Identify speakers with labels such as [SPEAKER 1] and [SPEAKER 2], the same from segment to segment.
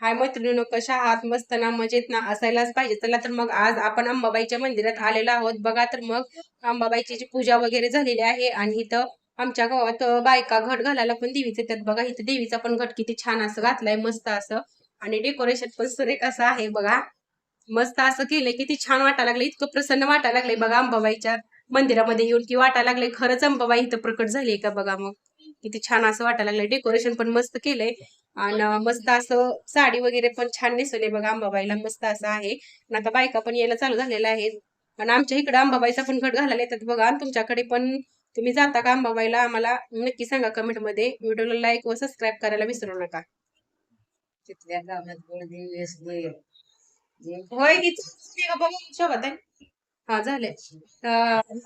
[SPEAKER 1] हाय मैत्रिणी कशा आहात? मस्त ना मजेत ना? असायलाच पाहिजे. चला तर मग आज आपण अंबाबाईच्या मंदिरात आलेलो आहोत. बघा तर मग अंबाबाईची जी पूजा वगैरे झालेली आहे आणि इथं आमच्या गावात बायका घट घालायला पण देवीचे त्यात बघा इथं देवीचा पण घट किती छान असं घातलाय मस्त असं. आणि डेकोरेशन पण सुरेख असं आहे बघा. मस्त असं केलंय किती छान वाटायला लागलं इतकं प्रसन्न वाटायला लागलंय बघा अंबाबाईच्या मंदिरामध्ये येऊन की वाटायला लागलंय. खरंच अंबाबाई इथं प्रकट झाली का बघा मग? किती छान असं वाटायला लागलंय. डेकोरेशन पण मस्त केलंय. आणि मस्त असं साडी वगैरे पण छान नेसवले बघा अंबाबाईला मस्त असं आहे. आणि आता बायका पण यायला चालू झालेल्या आहेत. आणि आमच्या इकडे अंबाबाईचा पण घट घालायला येतात बघा. आणि तुमच्याकडे पण तुम्ही जाता का अंबाबाईला आम्हाला नक्की सांगा कमेंटमध्ये व्हिडिओला लाईक व सबस्क्राईब करायला विसरू नका.
[SPEAKER 2] तिथल्या गावात
[SPEAKER 1] होय की बघा ताई. हा झाले.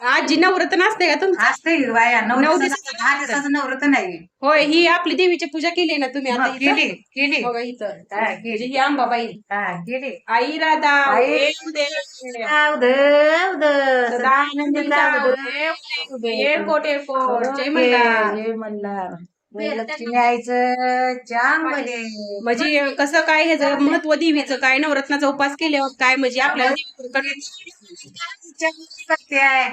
[SPEAKER 1] आजी नवरत्न असते का तुमचं?
[SPEAKER 2] असते हिरवाया नऊ
[SPEAKER 1] नऊ
[SPEAKER 2] दिवसाचं
[SPEAKER 1] दिवसाचं
[SPEAKER 2] दहा दिवसाचं नवरत नाही.
[SPEAKER 1] होय ही आपली देवीची पूजा केली ना तुम्ही आता इथं?
[SPEAKER 2] केली केली.
[SPEAKER 1] बघा इथं.
[SPEAKER 2] हा, केली.
[SPEAKER 1] म्हणजे ही अंबाबाई
[SPEAKER 2] हा केली.
[SPEAKER 1] आई राधा
[SPEAKER 2] आई- दे, उद,
[SPEAKER 1] सदानंद
[SPEAKER 2] जाऊ दे.
[SPEAKER 1] देव देव. एक कोट एक कोट जय मल्हार.
[SPEAKER 2] जय मल्हार. जय लक्ष्मी आईचं चांगले
[SPEAKER 1] म्हणजे कसं काय ह्याचं महत्त्व देवीचं काय नवरत्नाचा उपास केल्यावर काय म्हणजे
[SPEAKER 2] आहे?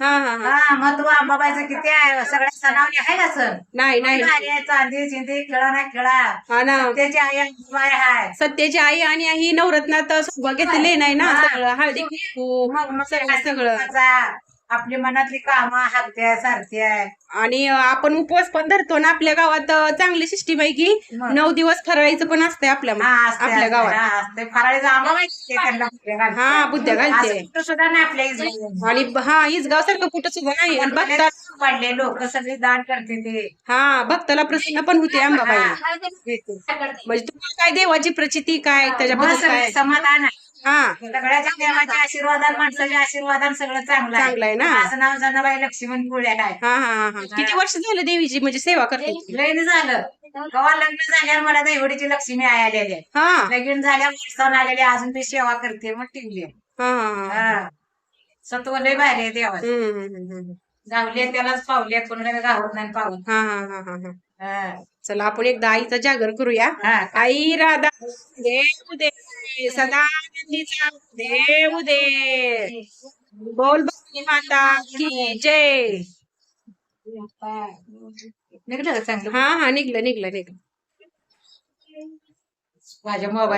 [SPEAKER 1] हा हा हा.
[SPEAKER 2] हा महत्त्व अंबाबाईचं किती आहे? सगळ्या सणावली आहे का सण?
[SPEAKER 1] नाही नाही.
[SPEAKER 2] आहे, चांदी चिंदी खेळा ना खेळा.
[SPEAKER 1] हा ना.
[SPEAKER 2] त्याची आई अंबाबाई आहे
[SPEAKER 1] सत्याची आई आणि ही नवरत्नात घेतले नाही ना?
[SPEAKER 2] हा.
[SPEAKER 1] सगळं हळदी कुंकू
[SPEAKER 2] मग मग
[SPEAKER 1] सगळं सगळं.
[SPEAKER 2] सगळं आपली मनातली कामं हाकत्या सारख्या
[SPEAKER 1] आणि आपण उपवास पण धरतो ना आपल्या गावात चांगली सिस्टीम आहे की
[SPEAKER 2] मग.
[SPEAKER 1] नऊ दिवस फराळायचं पण असतंय आपल्या
[SPEAKER 2] हा, असते,
[SPEAKER 1] आपल्या
[SPEAKER 2] असते,
[SPEAKER 1] गावात
[SPEAKER 2] हा, असते. फराळीचा आंबा माहिती आहे त्यांना बुद्ध्या घालते.
[SPEAKER 1] हा, बुद्ध्या घालते.
[SPEAKER 2] असं कुठं सुद्धा नाही आपल्या इजरायलमध्ये.
[SPEAKER 1] आणि हा इसगाव सारखं कुठं सुद्धा नाही आणि
[SPEAKER 2] पडले लोक सगळे दान करते ते
[SPEAKER 1] हा भक्ताला प्रसन्न पण होते अंबाबाई
[SPEAKER 2] हा.
[SPEAKER 1] म्हणजे तुम्हाला काय देवाची प्रचिती काय त्याच्याबद्दल काय
[SPEAKER 2] समाधान आहे
[SPEAKER 1] हा.
[SPEAKER 2] सगळ्याच्या देवाच्या आशीर्वादान माणसाच्या आशीर्वादान सगळं चांगलं
[SPEAKER 1] चांगलं आहे ना.
[SPEAKER 2] असं नाव जनाबाई लक्ष्मण पुढे आहे.
[SPEAKER 1] हा हा हा हा. किती वर्ष झालं देवीची म्हणजे सेवा करते?
[SPEAKER 2] लग्न झालं. कवा लग्न झाल्यावर मला देवडीची लक्ष्मी आई आलेली आहे.
[SPEAKER 1] हा.
[SPEAKER 2] लगीन झाल्यावर सण आलेले अजून ती सेवा करते मग टिकली
[SPEAKER 1] हा हा हा.
[SPEAKER 2] हा. सत्व लय भारी आहे देवा
[SPEAKER 1] हम्म, हम्म, हम्म, हम्म.
[SPEAKER 2] गावले त्यालाच पावले कोणाला गावत नाही पाहून.
[SPEAKER 1] हा हा हा हा हा.
[SPEAKER 2] हा.
[SPEAKER 1] चला आपण एकदा आईचा जागर करूया.
[SPEAKER 2] हा.
[SPEAKER 1] आई राधा देव दे सदानंदीचा देव दे बोल भक्ती माता की जय.
[SPEAKER 2] निघलं का चांगलं?
[SPEAKER 1] हा हा निघलं निघलं निघलं.
[SPEAKER 2] माझ्या मोबाईल